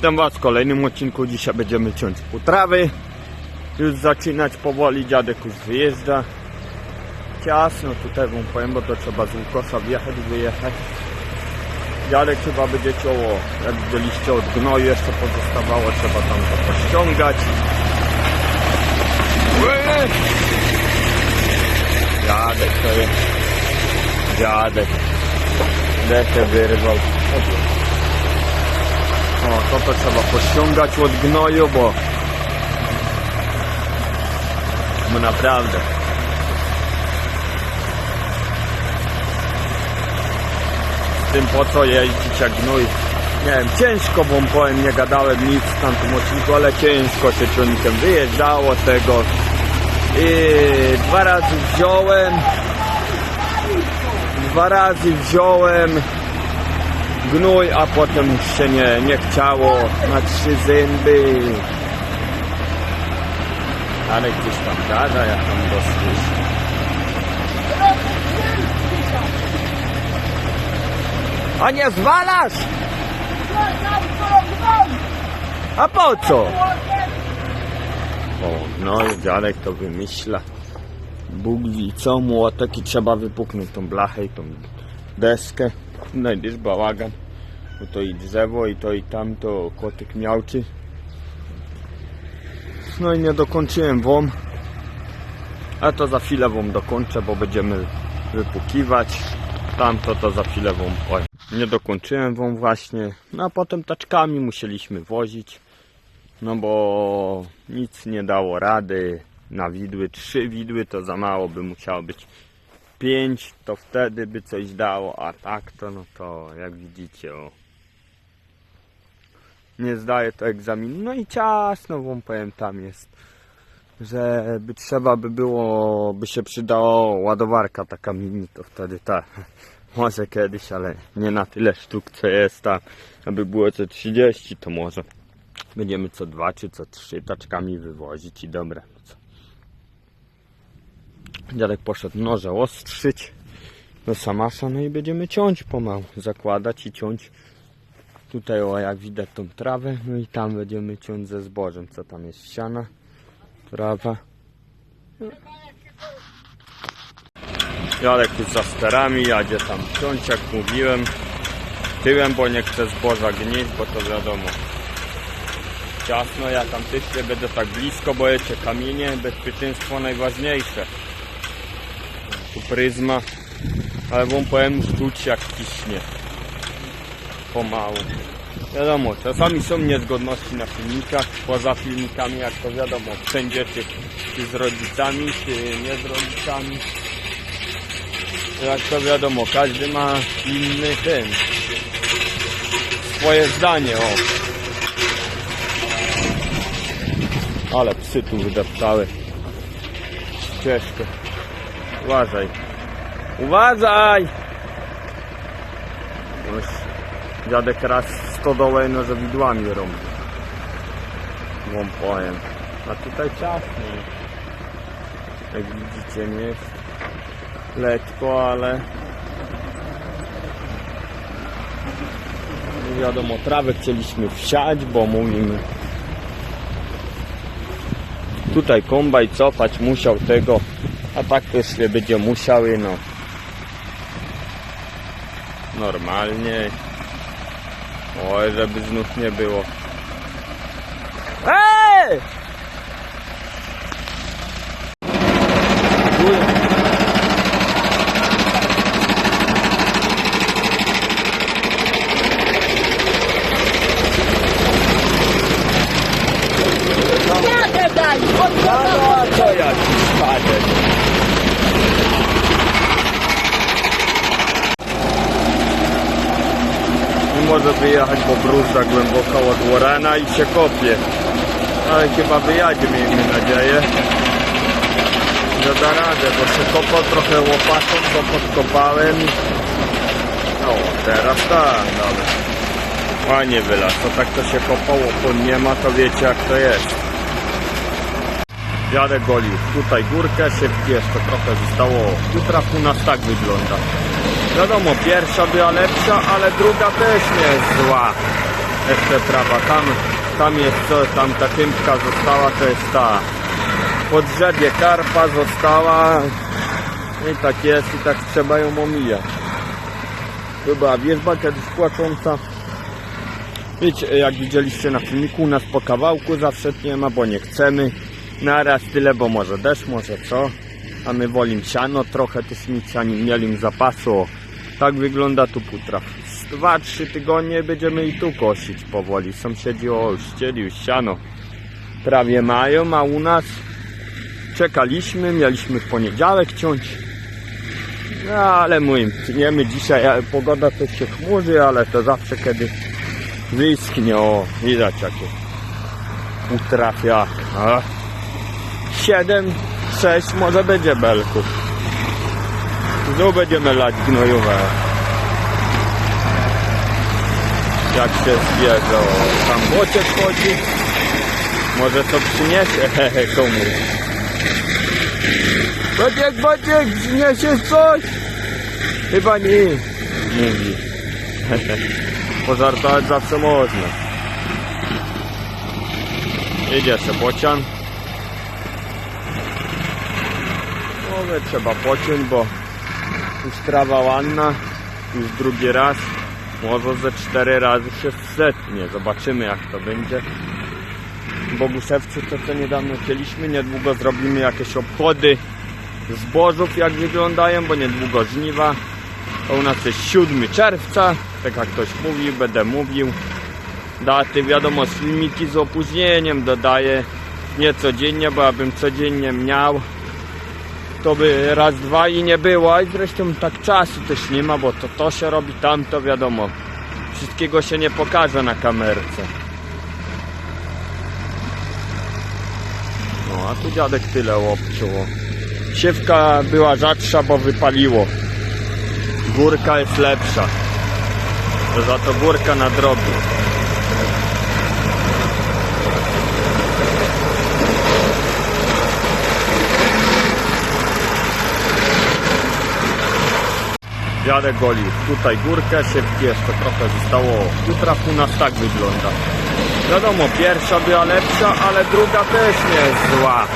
Witam Was w kolejnym odcinku. Dzisiaj będziemy ciąć utrawy. Już zaczynać powoli. Dziadek już wyjeżdża. Ciasno tutaj wam powiem, bo to trzeba z Łukosza wjechać, wyjechać. Dziadek chyba będzie ciało, jak widzieliście od gnoju jeszcze pozostawało, trzeba tam to pościągać. Dziadek to jest. Dziadek. Dechę wyrwał. O, to to trzeba pościągać od gnoju, bo bo naprawdę tym po co jeździć jak gnój nie wiem, ciężko wam powiem, nie gadałem nic w tamtym odcinku, ale ciężko się ciągnikiem wyjeżdżało tego i dwa razy wziąłem dwa razy wziąłem gnój, a potem się nie, nie chciało na trzy zęby. Ale gdzieś tam gada, jak tam go słyszę. A nie zwalasz? A po co? O, no i dziadek to wymyśla. Bóg wie co, młotek i trzeba wypuknąć tą blachę i tą deskę. Znajdziesz bałagan. Bo to i drzewo, i to i tamto, kotyk miałczy. No i nie dokończyłem wam. A to za chwilę wam dokończę, bo będziemy wypukiwać. Tamto to za chwilę wam. Nie dokończyłem wam właśnie. No a potem taczkami musieliśmy wozić. No bo nic nie dało rady. Na widły, trzy widły to za mało by musiało być 5 to wtedy by coś dało, a tak to no to jak widzicie o. Nie zdaje to egzaminu. No i ciasno wam powiem tam jest. Że by trzeba by było, by się przydało ładowarka taka mini, to wtedy tak. Może kiedyś, ale nie na tyle sztuk co jest tam. Aby było co 30 to może będziemy co dwa czy co trzy taczkami wywozić i no co. Dziadek poszedł noże ostrzyć do samasza, no i będziemy ciąć pomału, zakładać i ciąć. Tutaj o jak widać tą trawę, no i tam będziemy ciąć ze zbożem, co tam jest siana, trawa. Dziadek już za sterami, jadzie tam ciąć, jak mówiłem. Tyłem, bo nie chcę zboża gnieść, bo to wiadomo. Ciasno, ja tam też nie będę tak blisko, bo jecie kamienie, bezpieczeństwo najważniejsze tu pryzma, ale wam powiem czuć jak ciśnie pomału. Wiadomo, czasami są niezgodności na filmikach, poza filmikami jak to wiadomo, wszędzie czy, czy z rodzicami, czy nie z rodzicami. Jak to wiadomo, każdy ma inny ten, swoje zdanie, o. Ale psy tu wydeptały ścieżkę. Uważaj. Uważaj! Już dziadek raz stodołę no że widłami rąb. Wam powiem. A tutaj ciasno. Jak widzicie nie jest lekko, ale wiadomo, trawę chcieliśmy wsiać, bo mówimy tutaj kombaj cofać musiał tego a tak to nie będzie musiały, no. Normalnie. Oj, żeby znów nie było. Ej! Jadę daj! No, no, a co ja ci spadę? Nie może wyjechać, bo bruzda głęboko od Warrena i się kopie. Ale chyba wyjadzie, miejmy nadzieję. Że da radę, bo się kopał trochę łopatą, to podkopałem. No, teraz tak, dobra. Fajnie wylas, to tak to się kopało, to nie ma, to wiecie jak to jest. Dziadek golił tutaj górkę, szybki jeszcze trochę zostało. Utraf u nas tak wygląda. Wiadomo, pierwsza była lepsza, ale druga też nie jest zła. Jeszcze prawa, tam, tam jest co, tam ta tympka została, to jest ta. Po drzewie karpa została. I tak jest, i tak trzeba ją omijać. Chyba wierzba kiedyś płacząca. Wiecie, jak widzieliście na filmiku, u nas po kawałku zawsze nie ma, bo nie chcemy. Naraz tyle, bo może deszcz, może co. A my wolim siano trochę, też nic ani mieli zapasu. Tak wygląda tu putraw. Z 2-3 tygodnie będziemy i tu kosić powoli. Sąsiedzi o już chcieli już siano. Prawie mają, a u nas czekaliśmy, mieliśmy w poniedziałek ciąć. No ale mówię, tniemy dzisiaj, pogoda to się chmurzy, ale to zawsze kiedy wyschnie, o widać jakie utrafia. A. 7, 6 może będzie belków. Znów będziemy lać gnojowe. Jak się zbierze, o, tam bociek chodzi. Może to przyniesie komuś. Bociek, bociek, przyniesiesz coś? Chyba nie, mówi. Pożartować zawsze można. Idzie się bocian. Mówię, trzeba pociąć, bo już trawa ładna, już drugi raz, może ze cztery razy się setnie. Zobaczymy jak to będzie. W Boguszewcu to co niedawno chcieliśmy, niedługo zrobimy jakieś obchody zbożów jak wyglądają, bo niedługo żniwa. To u nas jest 7 czerwca, tak jak ktoś mówił, będę mówił. Daty wiadomo, filmiki z opóźnieniem dodaję nie codziennie, bo abym codziennie miał to by raz, dwa i nie było, i zresztą tak czasu też nie ma, bo to to się robi, tamto wiadomo. Wszystkiego się nie pokaże na kamerce. No, a tu dziadek tyle łopczyło. Siewka była rzadsza, bo wypaliło. Górka jest lepsza. Za to górka na drogi. Dziadek golił tutaj górkę, szybki jeszcze trochę zostało. Utraf u nas tak wygląda. Wiadomo, pierwsza była lepsza, ale druga też nie jest zła.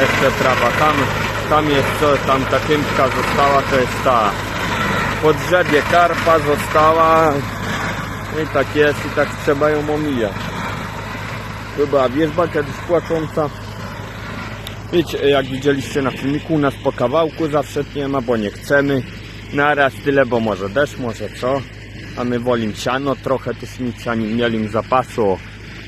Jeszcze prawa, tam, tam jest co, tam ta tympka została, to jest ta. Po drzewie karpa została. I tak jest, i tak trzeba ją omijać. Chyba wierzba kiedyś płacząca. Wiecie, jak widzieliście na filmiku, u nas po kawałku zawsze nie ma, bo nie chcemy. Naraz tyle, bo może deszcz, może co. A my wolim siano trochę, też nic ani mieli zapasu.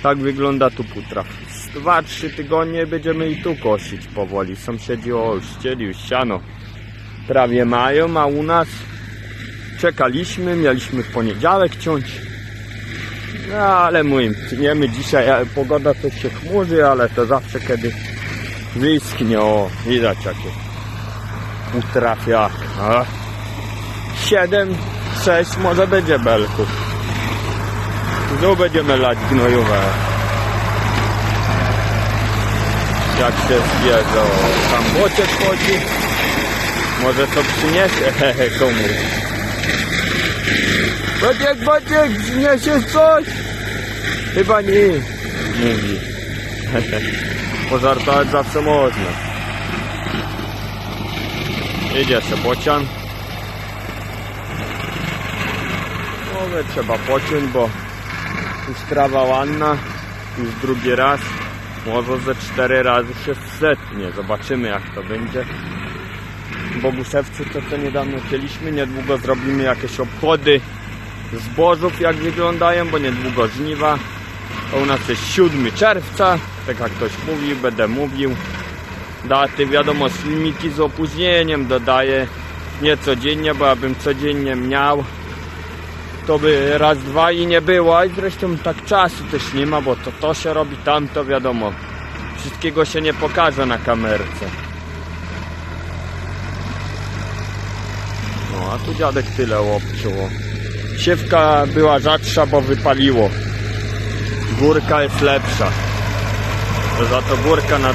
Tak wygląda tu putraw. Z 2-3 tygodnie będziemy i tu kosić powoli. Sąsiedzi o już chcieli już siano. Prawie mają, a u nas czekaliśmy, mieliśmy w poniedziałek ciąć. No ale mówię, tniemy dzisiaj, a pogoda to się chmurzy, ale to zawsze kiedy wyschnie, o widać jakie utrafia. A. 7, 6 może będzie belków. Znów będziemy lać gnojowe. Jak się zbierze, tam bociek chodzi. Może to przyniesie hehe, komuś. Bociek, bociek, przyniesiesz coś? Chyba nie, mówi. Pożartować zawsze można. Idzie się bocian. Trzeba pociąć, bo już trawa ładna, już drugi raz, może ze cztery razy się setnie. Zobaczymy jak to będzie. W Boguszewcu to co niedawno chcieliśmy, niedługo zrobimy jakieś obchody zbożów jak wyglądają, bo niedługo żniwa. To u nas jest 7 czerwca, tak jak ktoś mówił, będę mówił. Daty wiadomo, filmiki z opóźnieniem dodaję nie codziennie, bo abym codziennie miał to by raz, dwa i nie było, i zresztą tak czasu też nie ma, bo to to się robi, tamto wiadomo. Wszystkiego się nie pokaże na kamerce. No, a tu dziadek tyle łopczyło. Siewka była rzadsza, bo wypaliło. Górka jest lepsza. Za to górka na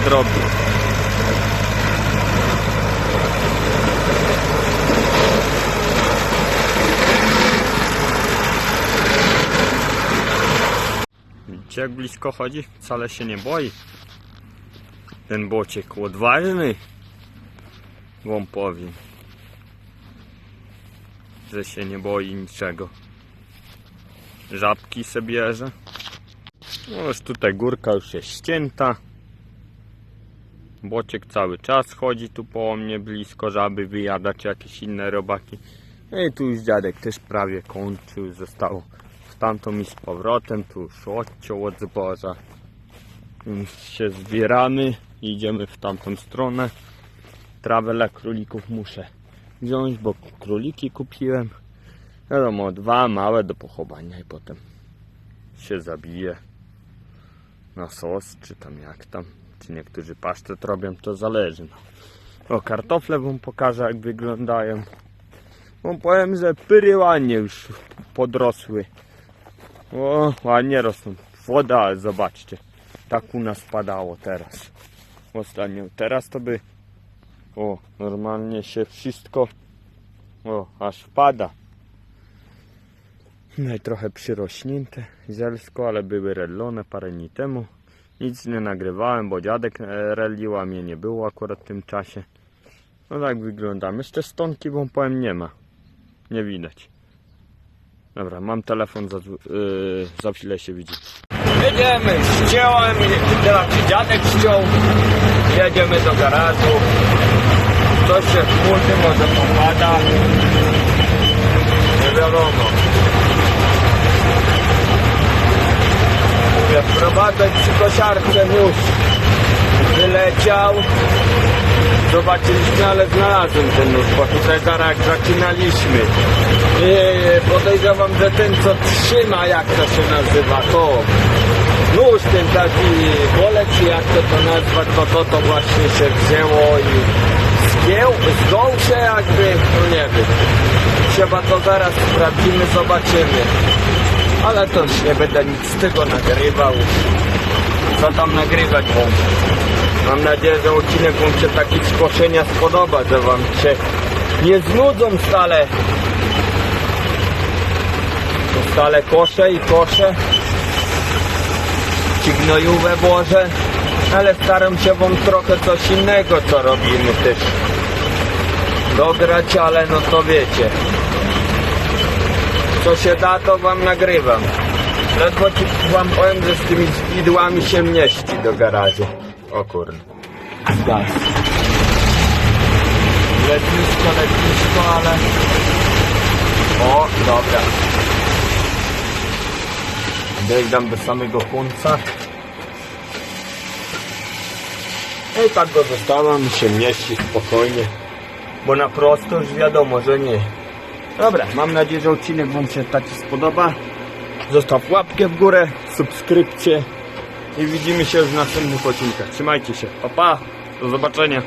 Widzicie jak blisko chodzi? Wcale się nie boi. Ten bociek odważny. Wam powiem. Że się nie boi niczego. Żabki sobie bierze. No już tutaj górka już jest ścięta. Bociek cały czas chodzi tu po mnie blisko, żeby wyjadać jakieś inne robaki. No i tu już dziadek też prawie kończył, zostało w tamtą i z powrotem, tu już od zboża. Więc się zbieramy, idziemy w tamtą stronę. Trawę dla królików muszę wziąć, bo króliki kupiłem. Wiadomo, dwa małe do pochowania i potem się zabije na sos, czy tam jak tam. Czy niektórzy pasztet robią, to zależy. No. O, kartofle wam pokażę jak wyglądają. Wam powiem, że pyry ładnie już podrosły. O, ładnie rosną. Woda, zobaczcie. Tak u nas padało teraz. Ostatnio. Teraz to by... O, normalnie się wszystko... O, aż wpada. No i trochę przyrośnięte zielsko, ale były redlone parę dni temu. Nic nie nagrywałem, bo dziadek e, relił, a mnie nie było akurat w tym czasie. No tak wyglądam. Jeszcze stonki wam powiem nie ma. Nie widać. Dobra, mam telefon, za, yy, za chwilę się widzi. Jedziemy, ściąłem, teraz dziadek ściął. Jedziemy do garażu. Coś się chmurzy, może popada. Nie wiadomo. Mówię, wprowadzać przy kosiarce nóż. Wyleciał. Zobaczyliśmy, ale znalazłem ten nóż, bo tutaj zaraz zaczynaliśmy. I podejrzewam, że ten co trzyma, jak to się nazywa, to nóż ten taki wolec, czy jak to to nazwać, to to, to właśnie się wzięło i zgiął, zgiął się jakby, no nie wiem. Trzeba to zaraz sprawdzimy, zobaczymy. Ale to już nie będę nic z tego nagrywał. Co tam nagrywać wam? Mam nadzieję, że odcinek wam się taki z koszenia spodoba, że wam się nie znudzą stale. To stale koszę i koszę. Ci gnojówę włożę. Ale staram się wam trochę coś innego, co robimy też. Dograć, ale no to wiecie. Co się da, to wam nagrywam. Ledwo wam powiem, że z tymi widłami się mieści do garażu. O kurde. Gaz. Letnisko, letnisko, ale... O, dobra. Dojeżdżam do samego końca. I tak go zostawiam, się mieści spokojnie. Bo na prosto już wiadomo, że nie. Dobra, mam nadzieję, że odcinek Wam się taki spodoba. Zostaw łapkę w górę, subskrypcję i widzimy się już w następnych odcinkach. Trzymajcie się, pa pa, do zobaczenia.